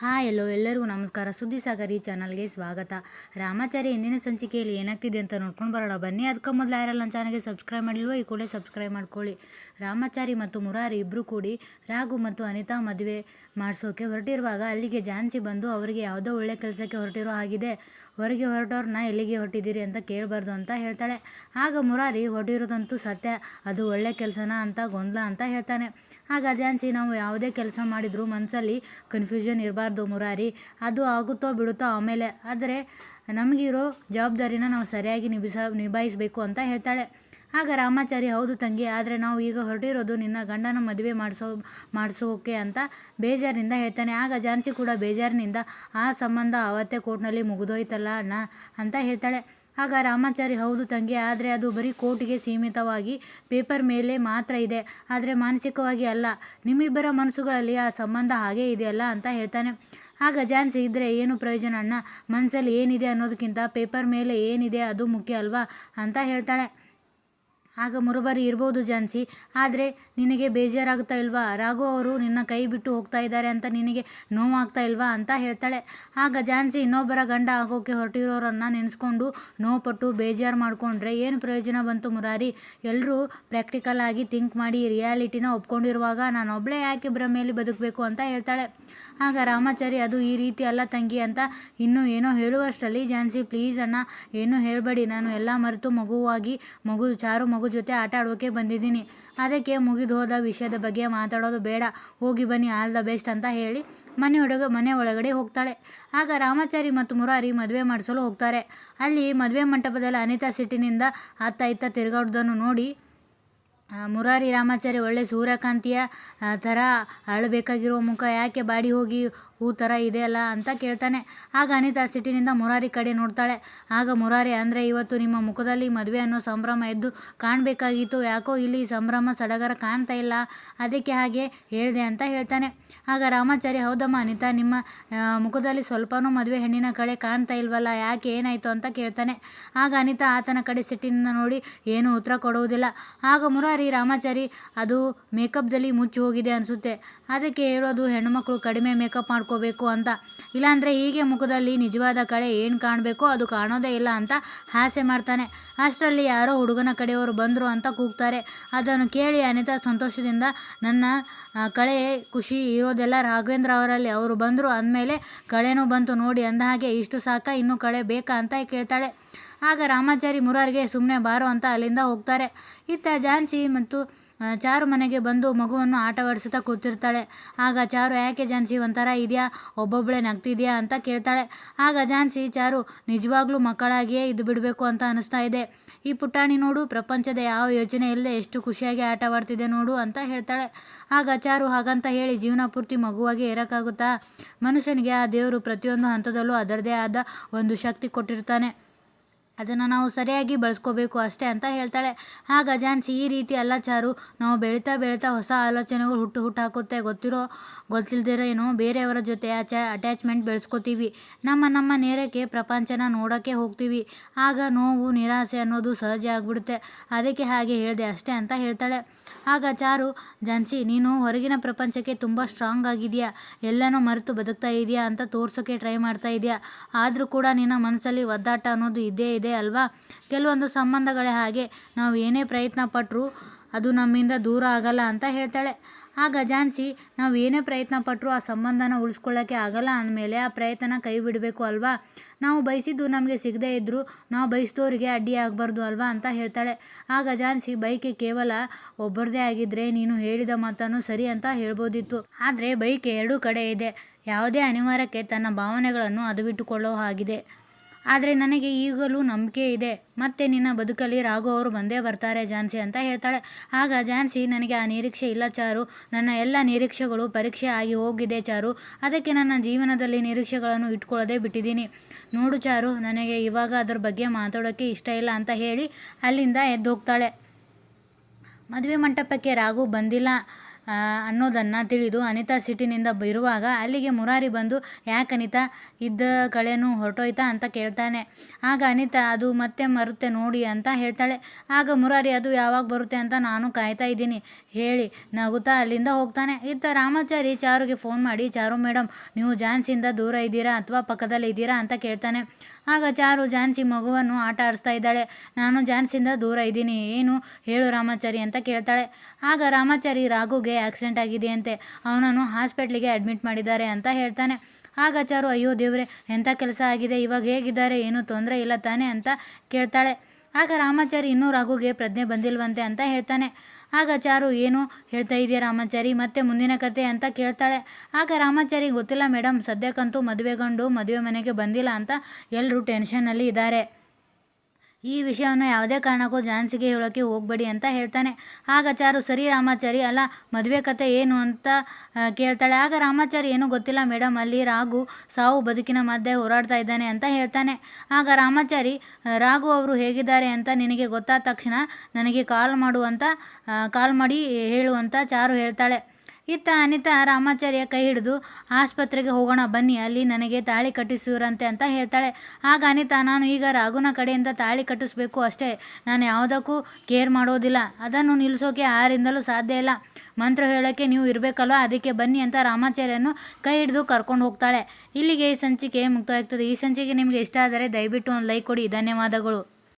Hi, ಎಲ್ಲೋ ಎಲ್ಲರಿಗೂ ನಮಸ್ಕಾರ. ಸುದ್ದಿ ಸಾಗರ್ ಈ ಚಾನಲ್ಗೆ ಸ್ವಾಗತ. ರಾಮಾಚಾರಿ ಇಂದಿನ ಸಂಚಿಕೆಯಲ್ಲಿ ಏನಾಗ್ತಿದೆ ಅಂತ ನೋಡ್ಕೊಂಡು ಬರೋಣ. ಬನ್ನಿ ಅದಕ್ಕೆ ಮೊದಲು ಯಾರಲ್ಲ ನನ್ನ ಚಾನಲ್ಗೆ ಸಬ್ಸ್ಕ್ರೈಬ್ ಮಾಡಿಲ್ವೋ, ಈ ಕೂಡಲೇ ಸಬ್ಸ್ಕ್ರೈಬ್ ಮಾಡ್ಕೊಳ್ಳಿ. ರಾಮಾಚಾರಿ ಮತ್ತು ಮುರಾರಿ ಇಬ್ಬರು ಕೂಡಿ ರಾಘು ಮತ್ತು ಅನಿತಾ ಮದುವೆ ಮಾಡಿಸೋಕೆ ಹೊರಟಿರುವಾಗ ಅಲ್ಲಿಗೆ ಝಾನ್ಸಿ ಬಂದು ಅವರಿಗೆ ಯಾವುದೋ ಒಳ್ಳೆ ಕೆಲಸಕ್ಕೆ ಹೊರಟಿರೋ ಹಾಗಿದೆ. ಹೊರಗೆ ಹೊರಟವ್ರನ್ನ ಎಲ್ಲಿಗೆ ಹೊರಟಿದ್ದೀರಿ ಅಂತ ಕೇಳಬಾರ್ದು ಅಂತ ಹೇಳ್ತಾಳೆ. ಆಗ ಮುರಾರಿ, ಹೊರಟಿರೋದಂತೂ ಸತ್ಯ. ಅದು ಒಳ್ಳೆ ಕೆಲಸನ ಅಂತ ಗೊಂದಲ ಅಂತ ಹೇಳ್ತಾನೆ. ಆಗ ಝಾನ್ಸಿ, ನಾವು ಯಾವುದೇ ಕೆಲಸ ಮಾಡಿದರೂ ಮನಸ್ಸಲ್ಲಿ ಕನ್ಫ್ಯೂಷನ್ ಇರಬಾರ್ದು ಮುರಾರಿ. ಅದು ಆಗುತ್ತೋ ಬಿಡುತ್ತೋ ಆಮೇಲೆ. ಆದರೆ ನಮಗಿರೋ ಜವಾಬ್ದಾರಿನ ನಾವು ಸರಿಯಾಗಿ ನಿಭಿಸ ನಿಭಾಯಿಸಬೇಕು ಅಂತ ಹೇಳ್ತಾಳೆ. ಆಗ ರಾಮಾಚಾರಿ, ಹೌದು ತಂಗಿ, ಆದರೆ ನಾವು ಈಗ ಹೊರಟಿರೋದು ನಿನ್ನ ಗಂಡನ ಮದುವೆ ಮಾಡಿಸೋ, ಮಾಡಿಸೋಕೆ ಅಂತ ಬೇಜಾರಿನಿಂದ ಹೇಳ್ತಾನೆ. ಆಗ ಜಾನ್ಸಿ ಕೂಡ ಬೇಜಾರಿನಿಂದ, ಆ ಸಂಬಂಧ ಅವತ್ತೇ ಕೋರ್ಟ್ನಲ್ಲಿ ಮುಗಿದೋಯ್ತಲ್ಲ ಅಣ್ಣ ಅಂತ ಹೇಳ್ತಾಳೆ. ಆಗ ರಾಮಾಚಾರಿ, ಹೌದು ತಂಗಿ, ಆದರೆ ಅದು ಬರೀ ಕೋರ್ಟಿಗೆ ಸೀಮಿತವಾಗಿ ಪೇಪರ್ ಮೇಲೆ ಮಾತ್ರ ಇದೆ. ಆದರೆ ಮಾನಸಿಕವಾಗಿ ಅಲ್ಲ. ನಿಮ್ಮಿಬ್ಬರ ಮನಸ್ಸುಗಳಲ್ಲಿ ಆ ಸಂಬಂಧ ಹಾಗೇ ಇದೆಯಲ್ಲ ಅಂತ ಹೇಳ್ತಾನೆ. ಆಗ ಝಾನ್ಸಿ ಇದ್ದರೆ ಏನು ಪ್ರಯೋಜನ ಅಣ್ಣ? ಮನಸ್ಸಲ್ಲಿ ಏನಿದೆ ಅನ್ನೋದಕ್ಕಿಂತ ಪೇಪರ್ ಮೇಲೆ ಏನಿದೆ ಅದು ಮುಖ್ಯ ಅಲ್ವಾ? ಅಂತ ಹೇಳ್ತಾಳೆ. ಆಗ ಮುರುಬರಿ ಇರ್ಬೋದು ಝಾನ್ಸಿ ಆದರೆ ನಿನಗೆ ಬೇಜಾರಾಗ್ತಾ ಇಲ್ವಾ? ರಾಘು ಅವರು ನಿನ್ನ ಕೈ ಬಿಟ್ಟು ಹೋಗ್ತಾ ಇದ್ದಾರೆ ಅಂತ ನಿನಗೆ ನೋವಾಗ್ತಾ ಇಲ್ವಾ ಅಂತ ಹೇಳ್ತಾಳೆ. ಆಗ ಝಾನ್ಸಿ ಇನ್ನೊಬ್ಬರ ಗಂಡ ಆಗೋಕೆ ಹೊರಟಿರೋರನ್ನು ನೆನೆಸ್ಕೊಂಡು ನೋವುಪಟ್ಟು ಬೇಜಾರು ಮಾಡಿಕೊಂಡ್ರೆ, ಏನು ಪ್ರಯೋಜನ ಬಂತು ಮುರಾರಿ? ಎಲ್ಲರೂ ಪ್ರಾಕ್ಟಿಕಲ್ ಆಗಿ ಥಿಂಕ್ ಮಾಡಿ ರಿಯಾಲಿಟಿನ ಒಪ್ಕೊಂಡಿರುವಾಗ ನಾನು ಒಬ್ಬಳೇ ಯಾಕೆ ಭ್ರಮೆಯಲ್ಲಿ ಬದುಕಬೇಕು ಅಂತ ಹೇಳ್ತಾಳೆ. ಆಗ ರಾಮಾಚಾರಿ, ಅದು ಈ ರೀತಿ ಅಲ್ಲ ತಂಗಿ ಅಂತ ಇನ್ನೂ ಏನೋ ಹೇಳುವಷ್ಟರಲ್ಲಿ ಝಾನ್ಸಿ ಪ್ಲೀಸ್ ಅಣ್ಣ, ಏನೂ ಹೇಳಬೇಡಿ. ನಾನು ಎಲ್ಲ ಮರೆತು ಮಗುವಾಗಿ, ಮಗು, ಚಾರು ಮಗು ಜೊತೆ ಆಟ ಆಡೋಕೆ ಬಂದಿದ್ದೀನಿ. ಅದಕ್ಕೆ ಮುಗಿದು ಹೋದ ವಿಷಯದ ಬಗ್ಗೆ ಮಾತಾಡೋದು ಬೇಡ. ಹೋಗಿ ಬನ್ನಿ, ಆಲ್ ದ ಬೆಸ್ಟ್ ಅಂತ ಹೇಳಿ ಮನೆ ಒಳಗ, ಮನೆ ಒಳಗಡೆ ಹೋಗ್ತಾಳೆ. ಆಗ ರಾಮಾಚಾರಿ ಮತ್ತು ಮುರಾರಿ ಮದುವೆ ಮಾಡಿಸಲು ಹೋಗ್ತಾರೆ. ಅಲ್ಲಿ ಮದುವೆ ಮಂಟಪದಲ್ಲಿ ಅನಿತಾ ಸಿಟ್ಟಿನಿಂದ ಅತ್ತ ಇತ್ತ ತಿರುಗಾಡೋದನ್ನು ನೋಡಿ ಮುರಾರಿ ರಾಮಾಚಾರಿ ಒಳ್ಳೆ ಸೂರ್ಯಕಾಂತಿಯ ಥರ ಅಳಬೇಕಾಗಿರೋ ಮುಖ ಯಾಕೆ ಬಾಡಿ ಹೋಗಿ ಹೂ ಥರ ಇದೆಯಲ್ಲ ಅಂತ ಕೇಳ್ತಾನೆ. ಆಗ ಅನಿತಾ ಸಿಟ್ಟಿನಿಂದ ಮುರಾರಿ ಕಡೆ ನೋಡ್ತಾಳೆ. ಆಗ ಮುರಾರಿ, ಅಂದರೆ ಇವತ್ತು ನಿಮ್ಮ ಮುಖದಲ್ಲಿ ಮದುವೆ ಅನ್ನೋ ಸಂಭ್ರಮ ಎದ್ದು ಕಾಣಬೇಕಾಗಿತ್ತು. ಯಾಕೋ ಇಲ್ಲಿ ಸಂಭ್ರಮ ಸಡಗರ ಕಾಣ್ತಾ ಇಲ್ಲ. ಅದಕ್ಕೆ ಹಾಗೆ ಹೇಳಿದೆ ಅಂತ ಹೇಳ್ತಾನೆ. ಆಗ ರಾಮಾಚಾರಿ ಹೌದಮ್ಮ ಅನಿತಾ, ನಿಮ್ಮ ಮುಖದಲ್ಲಿ ಸ್ವಲ್ಪನೂ ಮದುವೆ ಹೆಣ್ಣಿನ ಕಡೆ ಕಾಣ್ತಾ ಇಲ್ವಲ್ಲ? ಯಾಕೆ ಏನಾಯಿತು? ಅಂತ ಕೇಳ್ತಾನೆ. ಆಗ ಅನಿತಾ ಆತನ ಕಡೆ ಸಿಟ್ಟಿನಿಂದ ನೋಡಿ, ಏನೂ ಉತ್ತರ ಕೊಡುವುದಿಲ್ಲ. ಆಗ ಮುರಾರಿ ರಾಮಾಚಾರಿ ಅದು ಮೇಕಪ್ದಲ್ಲಿ ಮುಚ್ಚಿ ಹೋಗಿದೆ ಅನಿಸುತ್ತೆ. ಅದಕ್ಕೆ ಹೇಳೋದು ಹೆಣ್ಣುಮಕ್ಕಳು ಕಡಿಮೆ ಮೇಕಪ್ ಮಾಡ್ಕೋಬೇಕು ಅಂತ. ಇಲ್ಲಾಂದರೆ ಹೀಗೆ ಮುಖದಲ್ಲಿ ನಿಜವಾದ ಕಡೆ ಏನು ಕಾಣಬೇಕೋ ಅದು ಕಾಣೋದೇ ಇಲ್ಲ ಅಂತ ಆಸೆ ಮಾಡ್ತಾನೆ. ಅಷ್ಟರಲ್ಲಿ ಯಾರೋ ಹುಡುಗನ ಕಡೆಯವರು ಬಂದರು ಅಂತ ಕೂಗ್ತಾರೆ. ಅದನ್ನು ಕೇಳಿ ಅನಿತಾ ಸಂತೋಷದಿಂದ, ನನ್ನ ಕಳೆ ಖುಷಿ ಇರೋದೆಲ್ಲ ರಾಘವೇಂದ್ರ ಅವರಲ್ಲಿ. ಅವರು ಬಂದರು ಅಂದಮೇಲೆ ಕಳೆನೂ ಬಂತು ನೋಡಿ ಅಂದ ಹಾಗೆ, ಇಷ್ಟು ಸಾಕ ಇನ್ನೂ ಕಳೆ ಬೇಕಾ ಅಂತ ಕೇಳ್ತಾಳೆ. ಆಗ ರಾಮಾಚಾರಿ ಮುರಾರಿಗೆ ಸುಮ್ಮನೆ ಬಾರೋ ಅಂತ ಅಲ್ಲಿಂದ ಹೋಗ್ತಾರೆ. ಇತ್ತ ಝಾನ್ಸಿ ಮತ್ತು ಚಾರು ಮನೆಗೆ ಬಂದು ಮಗುವನ್ನು ಆಟವಾಡಿಸುತ್ತಾ ಕೂತಿರ್ತಾಳೆ. ಆಗ ಚಾರು, ಯಾಕೆ ಝಾನ್ಸಿ ಒಂಥರ ಇದೆಯಾ? ಒಬ್ಬೊಬ್ಬಳೆ ನಗ್ತಿದ್ಯಾ? ಅಂತ ಕೇಳ್ತಾಳೆ. ಆಗ ಝಾನ್ಸಿ ಚಾರು, ನಿಜವಾಗ್ಲೂ ಮಕ್ಕಳಾಗಿಯೇ ಇದು ಬಿಡಬೇಕು ಅಂತ ಅನಿಸ್ತಾ ಇದೆ. ಈ ಪುಟಾಣಿ ನೋಡು, ಪ್ರಪಂಚದ ಯಾವ ಯೋಚನೆ ಇಲ್ಲದೆ ಎಷ್ಟು ಖುಷಿಯಾಗಿ ಆಟವಾಡ್ತಿದೆ ನೋಡು ಅಂತ ಹೇಳ್ತಾಳೆ. ಆಗ ಚಾರು ಹಾಗಂತ ಹೇಳಿ ಜೀವನ ಪೂರ್ತಿ ಮಗುವಾಗಿ ಇರೋಕ್ಕಾಗುತ್ತಾ ಮನುಷ್ಯನಿಗೆ ಆ ದೇವರು ಪ್ರತಿಯೊಂದು ಹಂತದಲ್ಲೂ ಅದರದೇ ಆದ ಒಂದು ಶಕ್ತಿ ಕೊಟ್ಟಿರ್ತಾನೆ. ಅದನ್ನು ನಾವು ಸರಿಯಾಗಿ ಬಳಸ್ಕೋಬೇಕು ಅಷ್ಟೇ ಅಂತ ಹೇಳ್ತಾಳೆ. ಆಗ ಝಾನ್ಸಿ ಈ ರೀತಿ ಅಲ್ಲ ಚಾರು ನಾವು ಬೆಳೀತಾ ಬೆಳೀತಾ ಹೊಸ ಆಲೋಚನೆಗಳು ಹುಟ್ಟು ಹುಟ್ಟು ಹಾಕುತ್ತೆ. ಗೊತ್ತಿರೋ, ಗೊತ್ತಿಲ್ದಿರೋ ಏನೋ ಬೇರೆಯವರ ಜೊತೆ ಅಚ ಅಟ್ಯಾಚ್ಮೆಂಟ್ ಬೆಳೆಸ್ಕೋತೀವಿ. ನಮ್ಮ ನಮ್ಮ ನೇರಕ್ಕೆ ಪ್ರಪಂಚನ ನೋಡೋಕ್ಕೆ ಹೋಗ್ತೀವಿ. ಆಗ ನೋವು, ನಿರಾಸೆ ಅನ್ನೋದು ಸಹಜ ಆಗಿಬಿಡುತ್ತೆ. ಅದಕ್ಕೆ ಹಾಗೆ ಹೇಳಿದೆ ಅಷ್ಟೇ ಅಂತ ಹೇಳ್ತಾಳೆ. ಆಗ ಚಾರು, ಜಾನ್ಸಿ, ನೀನು ಹೊರಗಿನ ಪ್ರಪಂಚಕ್ಕೆ ತುಂಬ ಸ್ಟ್ರಾಂಗ್ ಆಗಿದೆಯಾ ಎಲ್ಲನೂ ಮರೆತು ಬದುಕ್ತಾ ಇದೆಯಾ ಅಂತ ತೋರ್ಸೋಕ್ಕೆ ಟ್ರೈ ಮಾಡ್ತಾ ಇದೆಯಾ? ಆದರೂ ಕೂಡ ನಿನ್ನ ಮನಸ್ಸಲ್ಲಿ ಒದ್ದಾಟ ಅನ್ನೋದು ಇದ್ದೇ ಇದೆ. ಅಲ್ವಾ? ಕೆಲವೊಂದು ಸಂಬಂಧಗಳೇ ಹಾಗೆ. ನಾವು ಏನೇ ಪ್ರಯತ್ನ ಪಟ್ಟರೂ ಅದು ನಮ್ಮಿಂದ ದೂರ ಆಗಲ್ಲ ಅಂತ ಹೇಳ್ತಾಳೆ. ಆಗ ಗಜಾನ್ಸಿ ನಾವು ಏನೇ ಪ್ರಯತ್ನ ಪಟ್ಟರೂ ಆ ಸಂಬಂಧನ ಉಳಿಸ್ಕೊಳ್ಳೋಕ್ಕೆ ಆಗಲ್ಲ ಅಂದಮೇಲೆ ಆ ಪ್ರಯತ್ನ ಕೈ ಬಿಡಬೇಕು ಅಲ್ವಾ? ನಾವು ಬಯಸಿದ್ದು ನಮಗೆ ಸಿಗದೇ ಇದ್ದರೂ ನಾವು ಬಯಸಿದವರಿಗೆ ಅಡ್ಡಿ ಆಗಬಾರ್ದು ಅಲ್ವಾ ಅಂತ ಹೇಳ್ತಾಳೆ. ಆಗ ಗಜಾನ್ಸಿ ಬೈಕೆ ಕೇವಲ ಒಬ್ಬರದೇ ಆಗಿದ್ದರೆ ನೀನು ಹೇಳಿದ ಮಾತನ್ನು ಸರಿ ಅಂತ ಹೇಳ್ಬೋದಿತ್ತು. ಆದರೆ ಬೈಕೆ ಎರಡೂ ಕಡೆ ಇದೆ. ಯಾವುದೇ ಅನಿವಾರ್ಯಕ್ಕೆ ತನ್ನ ಭಾವನೆಗಳನ್ನು ಅದು ಬಿಟ್ಟುಕೊಳ್ಳೋ ಹಾಗಿದೆ. ಆದರೆ ನನಗೆ ಈಗಲೂ ನಂಬಿಕೆ ಇದೆ. ಮತ್ತೆ ನಿನ್ನ ಬದುಕಲ್ಲಿ ರಾಘು ಅವರು ಬಂದೇ ಬರ್ತಾರೆ ಝಾನ್ಸಿ ಅಂತ ಹೇಳ್ತಾಳೆ. ಆಗ ಝಾನ್ಸಿ, ನನಗೆ ಆ ನಿರೀಕ್ಷೆ ಇಲ್ಲ ಚಾರು. ನನ್ನ ಎಲ್ಲ ನಿರೀಕ್ಷೆಗಳು ಪರೀಕ್ಷೆ ಆಗಿ ಹೋಗಿದೆ ಚಾರು. ಅದಕ್ಕೆ ನನ್ನ ಜೀವನದಲ್ಲಿ ನಿರೀಕ್ಷೆಗಳನ್ನು ಇಟ್ಕೊಳ್ಳದೆ ಬಿಟ್ಟಿದ್ದೀನಿ. ನೋಡು ಚಾರು, ನನಗೆ ಇವಾಗ ಅದರ ಬಗ್ಗೆ ಮಾತಾಡೋಕ್ಕೆ ಇಷ್ಟ ಇಲ್ಲ ಅಂತ ಹೇಳಿ ಅಲ್ಲಿಂದ ಎದ್ದು ಹೋಗ್ತಾಳೆ ಮದುವೆ ಮಂಟಪಕ್ಕೆ ರಾಘು ಬಂದಿಲ್ಲ. ಅನ್ನೋದನ್ನು ತಿಳಿದು ಅನಿತಾ ಸಿಟ್ಟಿನಿಂದ ಇರುವಾಗ ಅಲ್ಲಿಗೆ ಮುರಾರಿ ಬಂದು, ಯಾಕೆ ಅನಿತಾ, ಇದ್ದ ಕಳೆನೂ ಹೊರಟೋಯ್ತಾ? ಅಂತ ಕೇಳ್ತಾನೆ. ಆಗ ಅನಿತಾ, ಅದು ಮತ್ತೆ ಮರುತ್ತೆ ನೋಡಿ ಅಂತ ಹೇಳ್ತಾಳೆ. ಆಗ ಮುರಾರಿ, ಅದು ಯಾವಾಗ ಬರುತ್ತೆ ಅಂತ ನಾನು ಕಾಯ್ತಾ ಇದ್ದೀನಿ. ಹೇಳಿ. ನಗುತ್ತಾ ಅಲ್ಲಿಂದ ಹೋಗ್ತಾನೆ. ಇತ್ತ ರಾಮಾಚಾರಿ ಚಾರುಗೆ ಫೋನ್ ಮಾಡಿ, ಚಾರು ಮೇಡಮ್ ನೀವು ಜಾನ್ಸಿಯಿಂದ ದೂರ ಇದ್ದೀರಾ ಅಥವಾ ಪಕ್ಕದಲ್ಲಿ ಇದ್ದೀರಾ? ಅಂತ ಕೇಳ್ತಾನೆ. ಆಗ ಚಾರು ಝಾನ್ಸಿ ಮಗುವನ್ನು ಆಟ ಆಡಿಸ್ತಾ ಇದ್ದಾಳೆ. ನಾನು ಝಾನ್ಸಿಯಿಂದ ದೂರ ಇದ್ದೀನಿ, ಏನು? ಹೇಳು ರಾಮಾಚಾರಿ ಅಂತ ಕೇಳ್ತಾಳೆ. ಆಗ ರಾಮಾಚಾರಿ ರಾಘುಗೆ ಆಕ್ಸಿಡೆಂಟ್ ಆಗಿದೆಯಂತೆ ಅವನನ್ನು ಹಾಸ್ಪಿಟ್ಲಿಗೆ ಅಡ್ಮಿಟ್ ಮಾಡಿದ್ದಾರೆ ಅಂತ ಹೇಳ್ತಾನೆ. ಆಗ ಚಾರು ಅಯ್ಯೋ ದೇವ್ರೆ ಎಂಥ ಕೆಲಸ ಆಗಿದೆ? ಇವಾಗ ಹೇಗಿದ್ದಾರೆ? ಏನೂ ತೊಂದರೆ ಇಲ್ಲ ತಾನೆ? ಅಂತ ಕೇಳ್ತಾಳೆ. ಆಗ ರಾಮಾಚಾರಿ, ಇನ್ನೂ ರಘುಗೆ ಪ್ರಜ್ಞೆ ಬಂದಿಲ್ವಂತೆ ಅಂತ ಹೇಳ್ತಾನೆ. ಆಗ ಚಾರು ಏನು ಹೇಳ್ತಾ ಇದೆಯಾ ರಾಮಾಚಾರಿ? ಮತ್ತೆ ಮುಂದಿನ ಕತೆ ಅಂತ ಕೇಳ್ತಾಳೆ. ಆಗ ರಾಮಾಚಾರಿ, ಗೊತ್ತಿಲ್ಲ ಮೇಡಮ್ ಸದ್ಯಕ್ಕಂತೂ ಮದುವೆಗೊಂಡು ಮದುವೆ ಮನೆಗೆ ಬಂದಿಲ್ಲ ಅಂತ ಎಲ್ಲರೂ ಟೆನ್ಷನ್ನಲ್ಲಿ ಇದ್ದಾರೆ. ಈ ವಿಷಯವನ್ನು ಯಾವುದೇ ಕಾರಣಕ್ಕೂ ಝಾನ್ಸಿಗೆ ಹೇಳೋಕ್ಕೆ ಹೋಗಬೇಡಿ ಅಂತ ಹೇಳ್ತಾನೆ. ಆಗ ಚಾರು, ಸರಿ ರಾಮಾಚಾರಿ, ಅಲ್ಲ, ಮದುವೆ ಕತೆ ಏನು ಅಂತ ಕೇಳ್ತಾಳೆ. ಆಗ ರಾಮಾಚಾರಿ, ಏನೂ ಗೊತ್ತಿಲ್ಲ ಮೇಡಮ್ ಅಲ್ಲಿ ರಾಘು ಸಾವು ಬದುಕಿನ ಮಧ್ಯೆ ಹೋರಾಡ್ತಾ ಇದ್ದಾನೆ ಅಂತ ಹೇಳ್ತಾನೆ. ಆಗ ರಾಮಾಚಾರಿ ರಾಘು ಅವರು ಹೇಗಿದ್ದಾರೆ ಅಂತ ನಿನಗೆ ಗೊತ್ತಾದ ತಕ್ಷಣ ನನಗೆ ಕಾಲ್ ಮಾಡು ಕಾಲ್ ಮಾಡಿ ಹೇಳುವಂತ ಚಾರು ಹೇಳ್ತಾಳೆ. ಇತ್ತ ಅನಿತಾ ರಾಮಾಚಾರ್ಯ ಕೈ ಹಿಡಿದು ಆಸ್ಪತ್ರೆಗೆ ಹೋಗೋಣ, ಬನ್ನಿ, ಅಲ್ಲಿ ನನಗೆ ತಾಳಿ ಕಟ್ಟಿಸಿರಂತೆ ಅಂತ ಹೇಳ್ತಾಳೆ. ಆಗ ಅನಿತಾ, ನಾನು ಈಗ ರಾಘುನ ಕಡೆಯಿಂದ ತಾಳಿ ಕಟ್ಟಿಸ್ಬೇಕು ಅಷ್ಟೇ. ನಾನು ಯಾವುದಕ್ಕೂ ಕೇರ್ ಮಾಡೋದಿಲ್ಲ. ಅದನ್ನು ನಿಲ್ಲಿಸೋಕೆ ಯಾರಿಂದಲೂ ಸಾಧ್ಯ ಇಲ್ಲ. ಮಂತ್ರ ಹೇಳೋಕ್ಕೆ ನೀವು ಇರಬೇಕಲ್ವ? ಅದಕ್ಕೆ ಬನ್ನಿ ಅಂತ ರಾಮಾಚಾರ್ಯನು ಕೈ ಹಿಡಿದು ಕರ್ಕೊಂಡು ಹೋಗ್ತಾಳೆ. ಇಲ್ಲಿಗೆ ಈ ಸಂಚಿಕೆ ಮುಕ್ತವಾಗ್ತದೆ ಈ ಸಂಚಿಕೆ ನಿಮಗೆ ಇಷ್ಟ ಆದರೆ ದಯವಿಟ್ಟು ಒಂದು ಲೈಕ್ ಕೊಡಿ. ಧನ್ಯವಾದಗಳು.